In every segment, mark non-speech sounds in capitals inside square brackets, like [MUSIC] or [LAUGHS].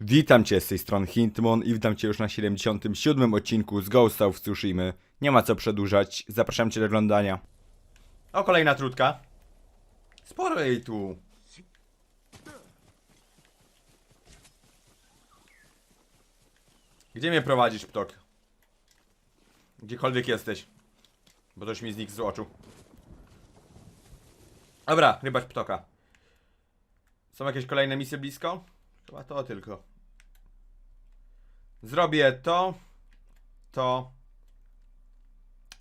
Witam Cię z tej strony Hintmon i witam Cię już na 77 odcinku z Ghost of Tsushima. Nie ma co przedłużać, zapraszam Cię do oglądania. O, kolejna trutka. Sporo jej tu. Gdzie mnie prowadzisz, ptok? Gdziekolwiek jesteś. Bo coś mi znikł z oczu. Dobra, rybacz ptoka. Są jakieś kolejne misje blisko? Chyba to tylko. Zrobię to, to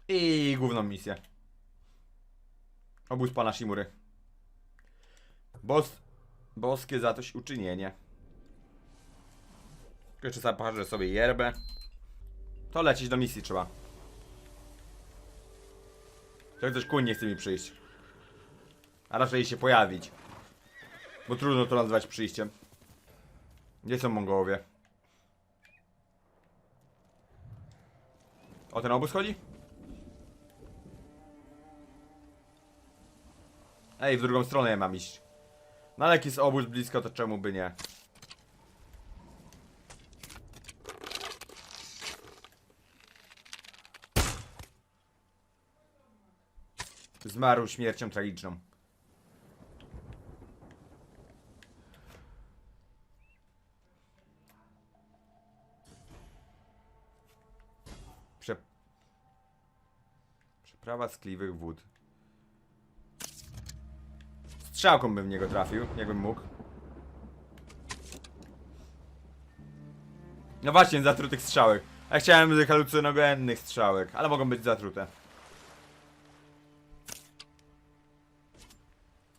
i główną misję. Obóz pana Shimury. Bos, boskie zadośćuczynienie. Jeszcze zaparzę sobie yerbę. To lecieć do misji trzeba. To ktoś kuń nie chce mi przyjść. A raczej się pojawić. Bo trudno to nazwać przyjściem. Gdzie są Mongołowie? O ten obóz chodzi? Ej, w drugą stronę ja mam iść. No ale jak jest obóz blisko, to czemu by nie? Zmarł śmiercią tragiczną. Przeprawa skliwych wód. Strzałką bym w niego trafił, jakbym mógł. No właśnie, zatrutych strzałek. Ja chciałem halucynogennych strzałek, ale mogą być zatrute.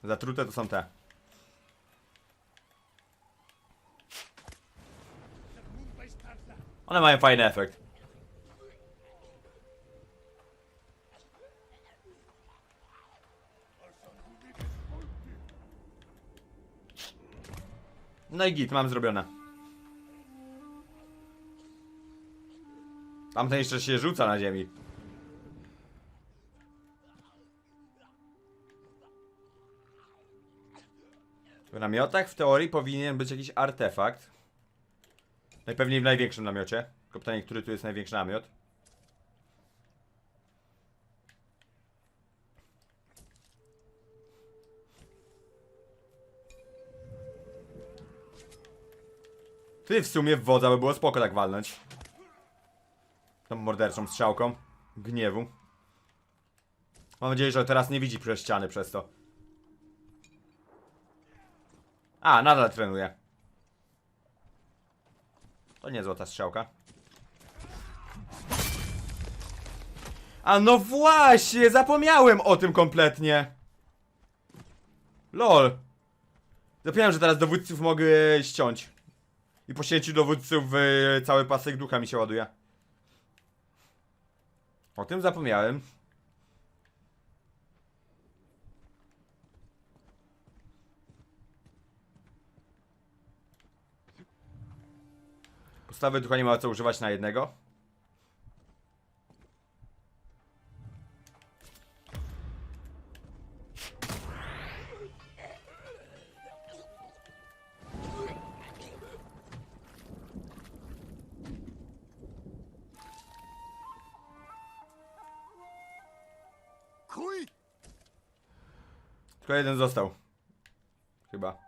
Zatrute to są te. One mają fajny efekt. No i git, mam zrobione. Tamten jeszcze się rzuca na ziemi. W namiotach w teorii powinien być jakiś artefakt. Najpewniej w największym namiocie. Tylko pytanie, który tu jest największy namiot. Ty w sumie w wodza by było spoko tak walnąć. Tą morderczą strzałką. Gniewu. Mam nadzieję, że teraz nie widzi przez ściany przez to. A, nadal trenuje. To nie złota strzałka. A no właśnie, zapomniałem o tym kompletnie. Lol. Zapomniałem, że teraz dowódców mogę ściąć. I po ścięciu dowódców y, cały pasek ducha mi się ładuje. O tym zapomniałem. Postawy ducha nie ma co używać na jednego. Tylko jeden został. Chyba.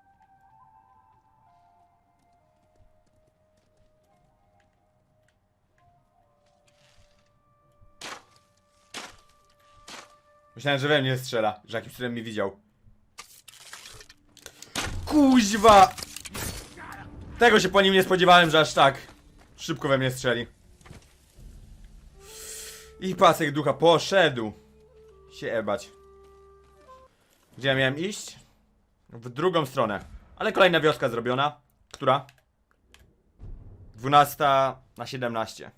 Myślałem, że we mnie strzela, że jakimś cudem mnie widział. Kuźwa! Tego się po nim nie spodziewałem, że aż tak szybko we mnie strzeli. I pasek ducha poszedł się ebać. Gdzie ja miałem iść? W drugą stronę. Ale kolejna wioska zrobiona. Która? 12 na 17.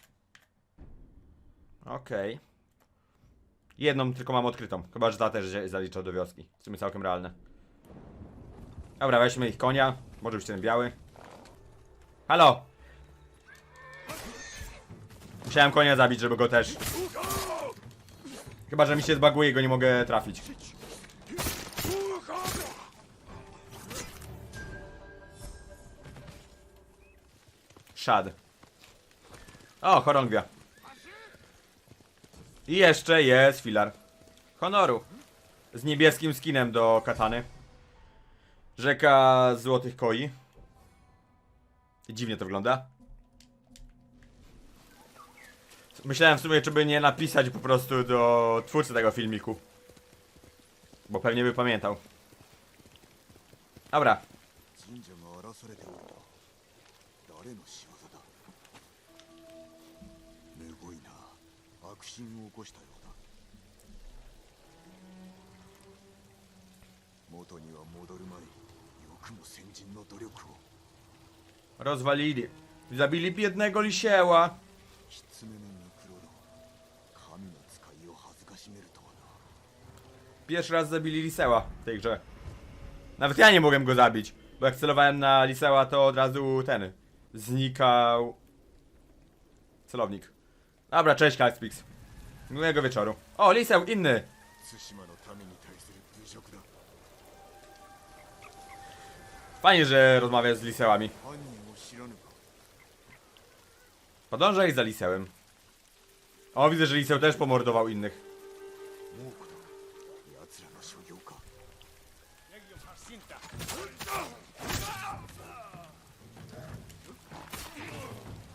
Okej. Jedną tylko mam odkrytą. Chyba, że ta też się zalicza do wioski. W sumie całkiem realne. Dobra, weźmy ich konia. Może być ten biały. Halo! Musiałem konia zabić, żeby go też. Chyba, że mi się zbaguje i go nie mogę trafić. Szad. O, chorągwia. I jeszcze jest filar. Honoru. Z niebieskim skinem do katany. Rzeka złotych koi. Dziwnie to wygląda. Myślałem w sumie, czy by nie napisać po prostu do twórcy tego filmiku. Bo pewnie by pamiętał. Dobra. 悪心を起こしたようだ元には戻る前によくも先人の努力を Rozwalili. Zabili biednego lisieła. 狐のニクロロ神の使いを恥ずかしめるとはな Pierwszy raz zabili liseła w tej grze. Nawet ja nie mogłem go zabić. Bo jak celowałem na liseła, to od razu ten. Znikał. Celownik. Dobra, cześć Kalspix. Miłego wieczoru. O, liseł, inny. Fajnie, że rozmawiasz z lisełami. Podążaj za lisełem. O, widzę, że liseł też pomordował innych.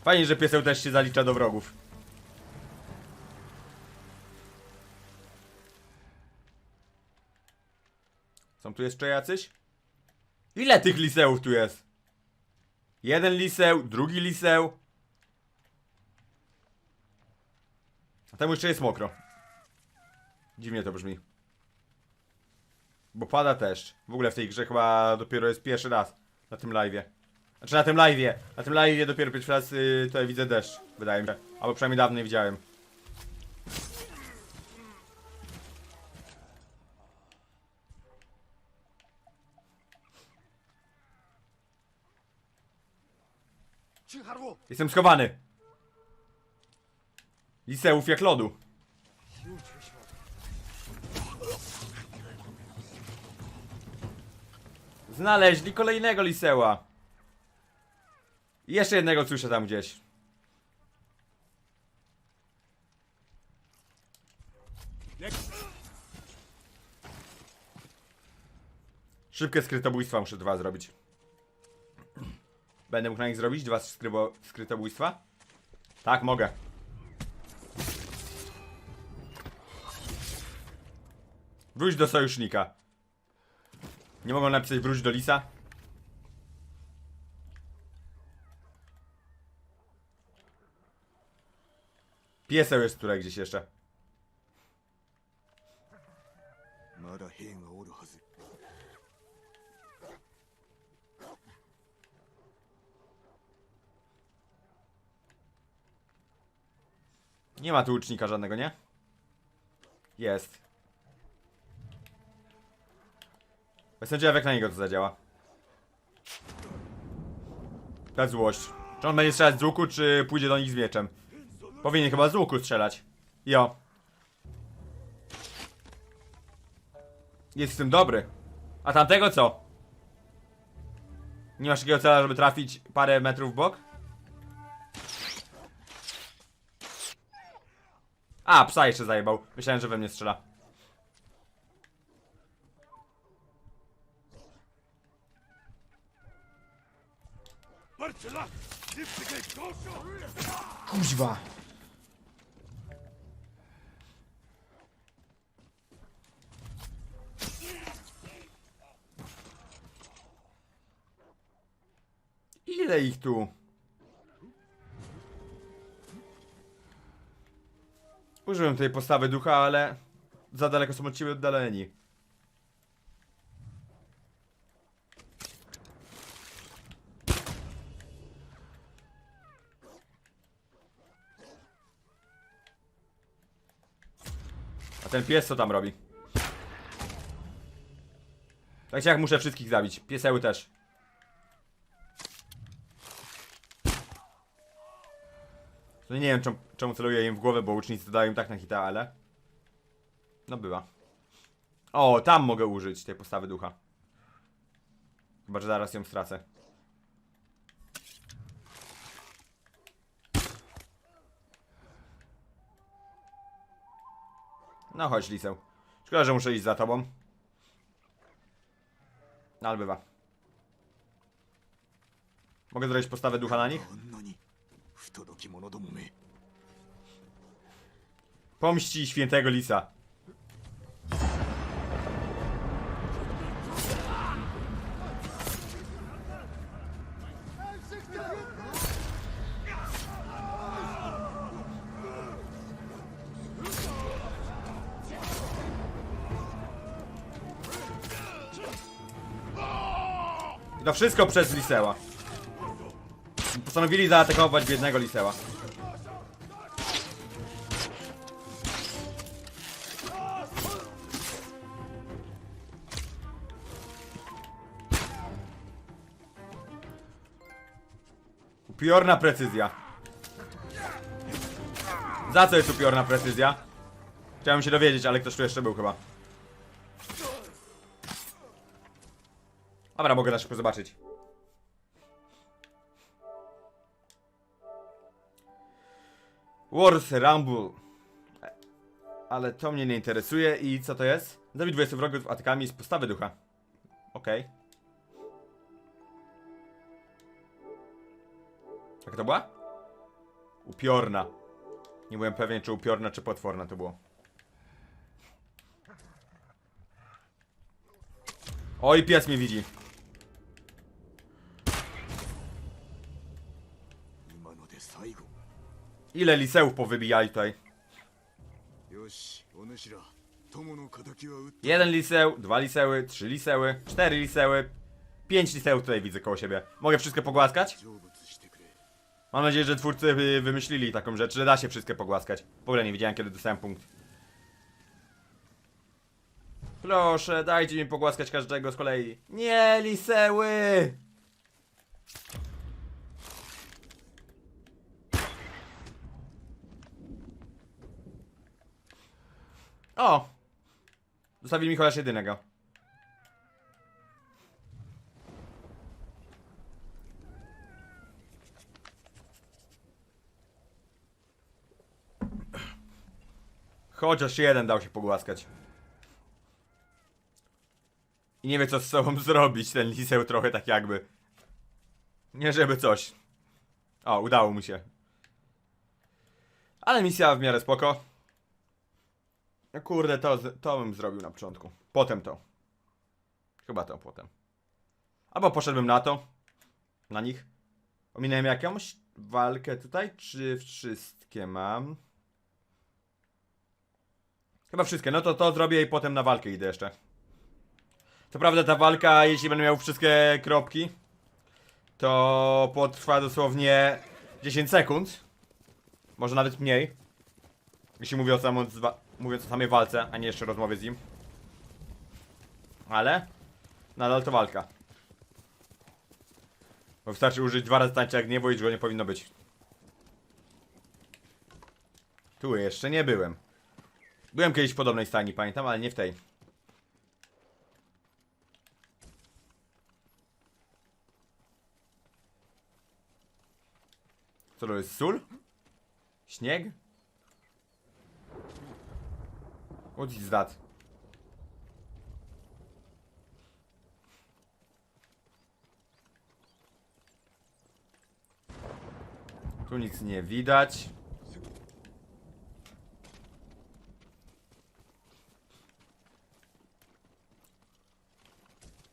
Fajnie, że pieseł też się zalicza do wrogów. Tu jeszcze jacyś? Ile tych liseów tu jest? Jeden liseł, drugi liseł. A temu jeszcze jest mokro. Dziwnie to brzmi. Bo pada deszcz. W ogóle w tej grze chyba dopiero jest pierwszy raz na tym live'ie. Znaczy na tym live'ie. Na tym live'ie dopiero pierwszy raz y, tutaj widzę deszcz. Wydaje mi się. Albo przynajmniej dawno nie widziałem. Jestem schowany. Liseów jak lodu. Znaleźli kolejnego liseła. I jeszcze jednego słyszę tam gdzieś. Szybkie skrytobójstwa muszę dwa zrobić. Będę mógł na nich zrobić dwa skrybo, skrytobójstwa? Tak, mogę. Wróć do sojusznika. Nie mogą napisać wróć do lisa? Pieseł jest tutaj gdzieś jeszcze. Nie ma tu łucznika żadnego, nie? Jest. Jestem ciekaw jak na niego to zadziała. Ta złość. Czy on będzie strzelać z łuku, czy pójdzie do nich z mieczem? Powinien chyba z łuku strzelać. Jo. Jest w tym dobry. A tamtego co? Nie masz takiego cela, żeby trafić parę metrów w bok? A, psa jeszcze zajebał. Myślałem, że we mnie strzela. Kuźwa. Ile ich tu? Użyłem tej postawy ducha, ale za daleko są od ciebie oddaleni. A ten pies co tam robi? Tak jak muszę wszystkich zabić. Pieseły też. To nie wiem czemu, celuję im w głowę, bo łucznicy dają im tak na hita, ale... No była. O, tam mogę użyć tej postawy ducha. Chyba, że zaraz ją stracę. No chodź, Liseł. Szkoda, że muszę iść za tobą. No, ale bywa. Mogę zrobić postawę ducha na nich? No あんなに不届き者どもめ Pomści świętego lisa. I to wszystko przez Liseła. Postanowili zaatakować biednego Liseła. Upiorna precyzja. Za co jest upiorna precyzja? Chciałem się dowiedzieć, ale ktoś tu jeszcze był chyba. Dobra, mogę na szybko zobaczyć. Wars Rumble. Ale to mnie nie interesuje i co to jest? Zabij 20 wrogów atakami z postawy ducha. Okej. Jak to była? Upiorna. Nie byłem pewien, czy upiorna, czy potworna to było. Oj, pies mnie widzi. Ile liceów powybijali tutaj? Jeden liceł, dwa liceły, trzy liceły, cztery liceły, pięć liceów tutaj widzę koło siebie. Mogę wszystkie pogłaskać? Mam nadzieję, że twórcy y, wymyślili taką rzecz, że da się wszystkie pogłaskać. W ogóle nie wiedziałem, kiedy dostałem punkt. Proszę, dajcie mi pogłaskać każdego z kolei. Nie, liseły! O! Zostawili mi chociaż jedynego. Chociaż jeden dał się pogłaskać. I nie wie co z sobą [LAUGHS] zrobić, ten liseł trochę tak jakby. Nie żeby coś. O, udało mu się. Ale misja w miarę spoko. No kurde, to, to bym zrobił na początku. Potem to. Chyba to potem. Albo poszedłbym na to. Na nich. Ominąłem jakąś walkę tutaj, czy wszystkie mam? Chyba wszystkie, no to to zrobię i potem na walkę idę jeszcze. Co prawda ta walka, jeśli będę miał wszystkie kropki, to potrwa dosłownie 10 sekund. Może nawet mniej. Jeśli mówię o, samo, mówiąc o samej walce, a nie jeszcze rozmowie z nim. Ale nadal to walka. Bo wystarczy użyć dwa razy tańca gniewu i już go nie powinno być. Tu jeszcze nie byłem. Byłem kiedyś w podobnej stajni, pamiętam, ale nie w tej. Co to jest? Sól? Śnieg? What is that? Tu nic nie widać.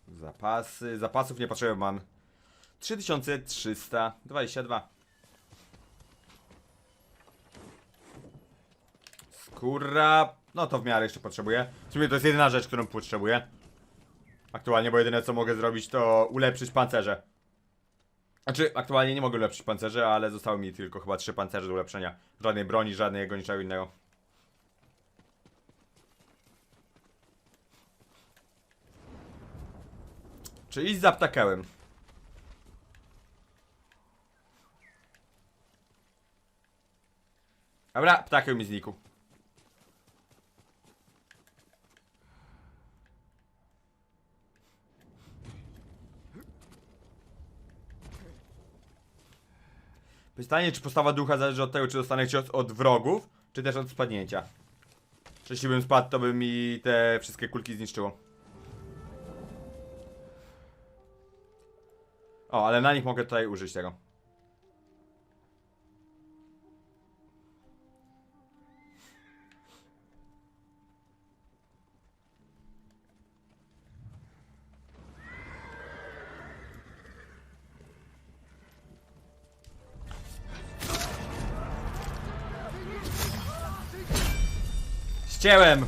Zapasy. Zapasów nie potrzebuję, mam 3322. Skóra. No to w miarę jeszcze potrzebuję. W sumie to jest jedyna rzecz, którą potrzebuję. Aktualnie, bo jedyne co mogę zrobić to ulepszyć pancerze. Znaczy, aktualnie nie mogę ulepszyć pancerze, ale zostały mi tylko chyba trzy pancerze do ulepszenia. Żadnej broni, żadnego niczego innego. Czy iść za ptakełem? Dobra, ptakeł mi znikł. Pytanie, czy postawa ducha zależy od tego, czy dostanę cios od wrogów, czy też od spadnięcia. Jeśli bym spadł, to by mi te wszystkie kulki zniszczyło. O, ale na nich mogę tutaj użyć tego. Ścięłem!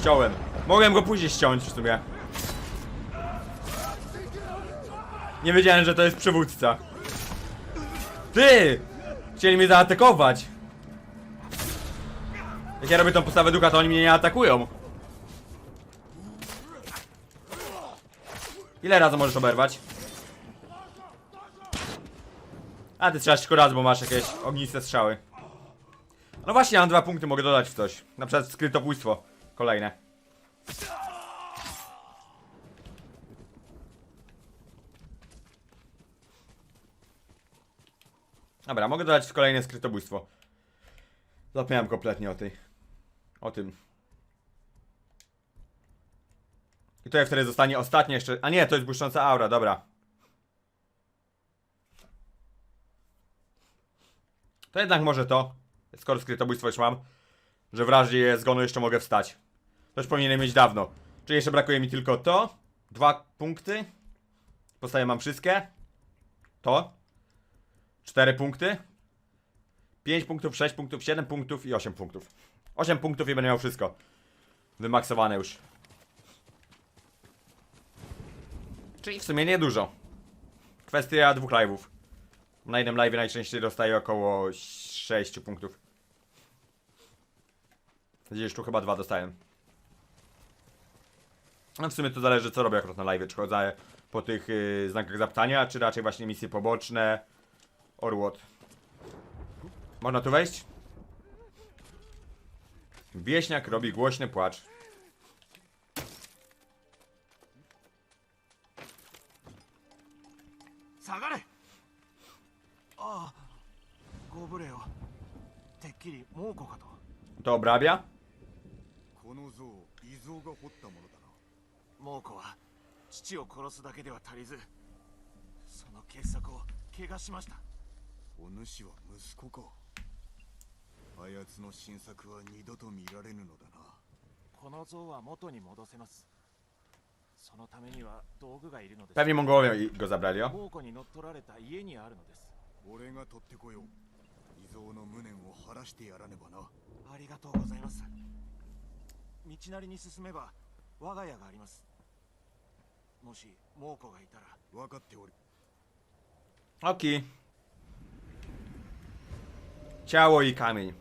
Ściąłem. Mogłem go później ściąć w sumie. Nie wiedziałem, że to jest przywódca. Ty! Chcieli mnie zaatakować. Jak ja robię tą postawę ducha, to oni mnie nie atakują. Ile razy możesz oberwać? A ty strzelasz tylko raz, bo masz jakieś ogniste strzały. No właśnie, mam dwa punkty, mogę dodać w coś. Na przykład skrytobójstwo. Kolejne. Dobra, mogę dodać kolejne skrytobójstwo. Zapomniałem kompletnie o tej. O tym. I to wtedy zostanie ostatnie jeszcze. A nie, to jest błyszcząca aura, dobra. To jednak może to, skoro skrytobójstwo już mam, że w razie zgonu jeszcze mogę wstać. To już powinienem mieć dawno. Czyli jeszcze brakuje mi tylko to. Dwa punkty. Postawię mam wszystkie. To. Cztery punkty. 5 punktów, 6 punktów, 7 punktów i 8 punktów. 8 punktów i będę miał wszystko. Wymaksowane już. Czyli w sumie niedużo. Kwestia dwóch live'ów. Na jednym live najczęściej dostaję około 6 punktów. Widzisz, tu chyba dwa dostałem. A w sumie to zależy, co robię akurat na live, czy chodzę po tych yy, znakach zapytania, czy raczej właśnie misje poboczne. Orłot. Można tu wejść? Wieśniak robi głośny płacz. Sagare! Oh, o! Gobreo. Tekkiri, moko ka to. To obrabia? この像異像が彫ったものだな。猛虎は父を殺すだけでは足りずその傑作を怪我しました。お主は息子か。あやつの新作は二度と見られぬのだな。この像は元に戻せます。そのためには道具がいるのです。Pewnie Mongołowie i- go zabrali, o? 宝庫に乗っ取られた家にあるのです。俺が取ってこよう。異像の無念を晴らしてやらねばな。ありがとうございます道なりに進めば我が家がありますもし猛虎がいたら分かっておる Oki. Ciało i kamień.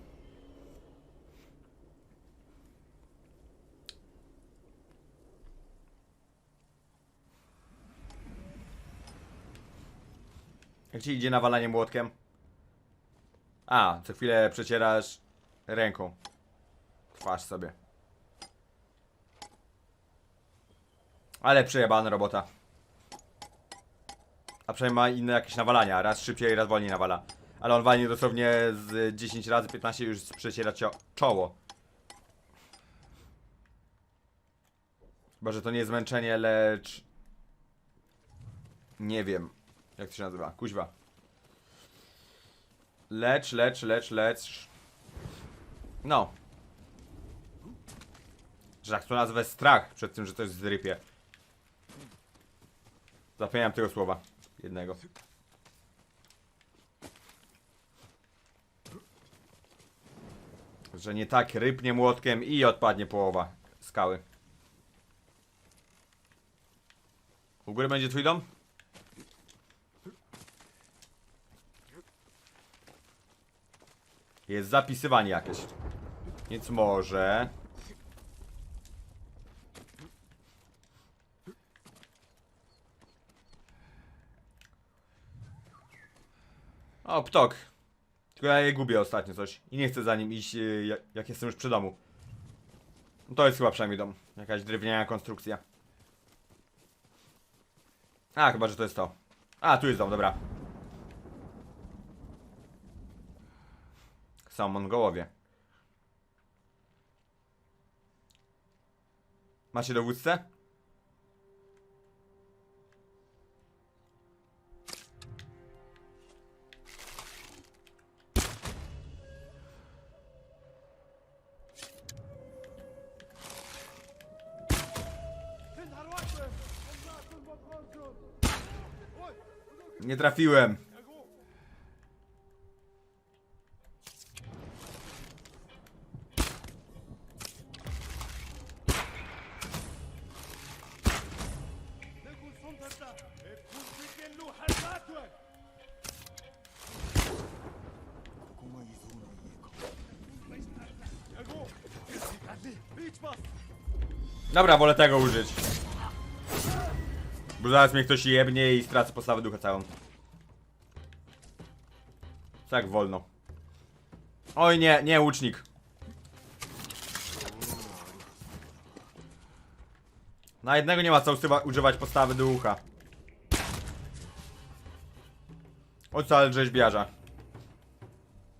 Jak ci idzie nawalanie młotkiem? A, co chwilę przecierasz ręką. Twarz sobie. Ale przejebana robota. A przynajmniej ma inne jakieś nawalania. Raz szybciej, raz wolniej nawala. Ale on walnie dosłownie z 10 razy 15 już przeciera czoło. Chyba, że to nie zmęczenie, lecz... Nie wiem. Jak to się nazywa? Kuźwa. Lecz, lecz, lecz, lecz... No. Że jak to nazwę strach przed tym, że jest zrypie. Zapomniałem tego słowa. Jednego. Że nie tak rypnie młotkiem i odpadnie połowa skały. U góry będzie twój dom? Jest zapisywanie jakieś. Więc może... O, ptok. Tylko ja je gubię ostatnio coś. I nie chcę za nim iść, y, jak, jak jestem już przy domu. No to jest chyba przynajmniej dom. Jakaś drewniana konstrukcja. A, chyba, że to jest to. A, tu jest dom, dobra. Są Mongołowie. Macie dowódcę? Nie trafiłem. Dobra, wolę tego użyć. Bo zaraz mnie ktoś jebnie i stracę postawę ducha całą. Tak wolno. Oj nie, nie łucznik. Na jednego nie ma co używać postawy ducha. Ocal rzeźbiarza.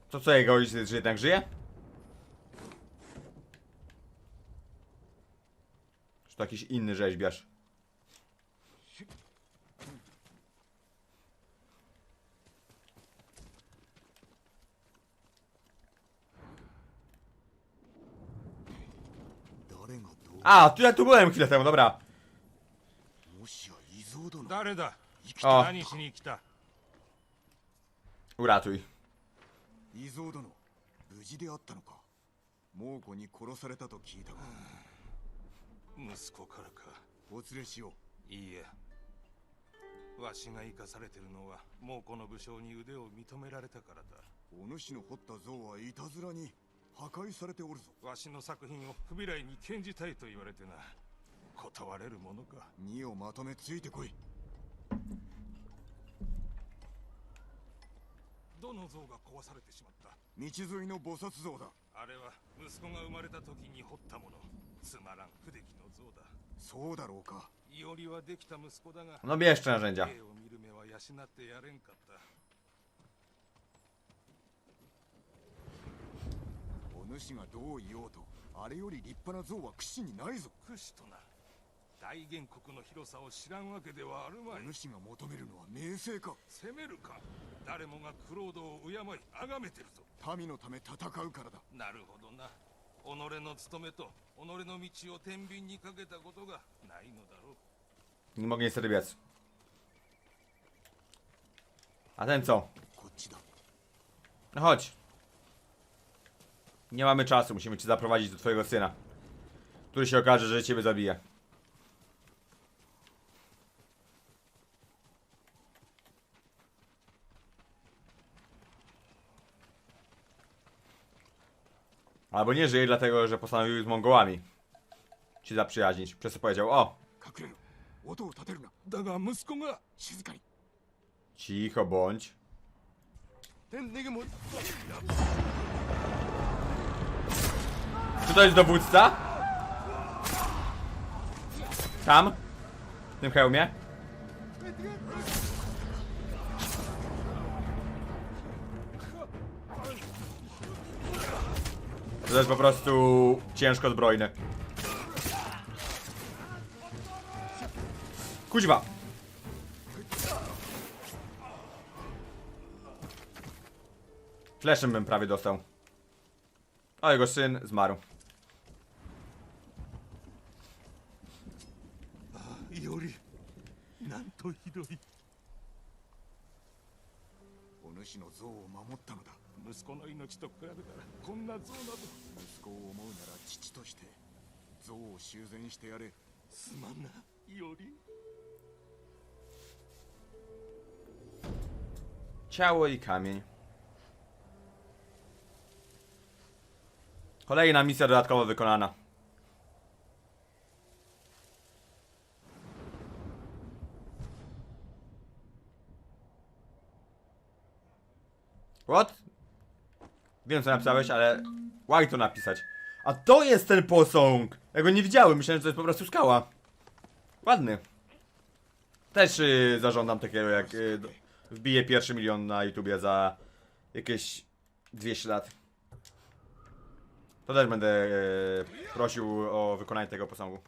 To co jego ojciec jednak żyje? Czy to jakiś inny rzeźbiarz? A, tu ja tu byłem chwilę temu, dobra. もしや伊蔵殿誰だ？あ。何しに来た？Uratuj. 伊蔵殿無事であったのか。猛虎に殺されたと聞いたが。息子からか。お連れしよいいえ。わしが生かされてるのはもうこの武将に腕を認められたからだ。うお主の掘った像はいたずらに破壊されておるぞ。わしの作品を不備来に献じたいと言われてな。断れるものか。荷をまとめついてこい。どの像が壊されてしまった？道沿いの菩薩像だ。あれは息子が生まれた時に彫ったもの。つまらん不出来の像だ。そうだろうか。いおりはできた息子だが No narzędzia. 芸を見る目は養ってやれんかったお主がどう言おうとあれより立派な像は櫛にないぞ。不死とな大原国の広さを知らんわけではあるまい。お主が求めるのは名声か。攻めるか。誰もがクロードを敬い崇めてるぞ。民のため戦うからだ。なるほどな。己の務めと己の道を天秤にかけたことがないのだろう。Nie mogę niestety biec. A ten co? こっちだ。No chodź. Nie mamy czasu, musimy cię zaprowadzić do twojego syna. Który się okaże, że ciebie zabija. Albo nie żyje dlatego, że postanowił z Mongołami się zaprzyjaźnić. Przez co powiedział, o! Cicho bądź. Czy to jest dowódca? Tam? W tym hełmie? To jest po prostu ciężko zbrojny. Kuźwa! Fleszem bym prawie dostał. A jego syn zmarł. と比べたらこんな像など息子を思うなら父として像を修繕してやれすまんないおり Ciało i kamień. Kolejna misja dodatkowo wykonana. What? Wiem co napisałeś, ale why to napisać? A to jest ten posąg! Ja go nie widziałem, myślałem, że to jest po prostu skała. Ładny. Też y, zażądam takiego jak y, do- wbiję pierwszy milion na YouTubie za jakieś 200 lat. To też będę e, prosił o wykonanie tego posągu.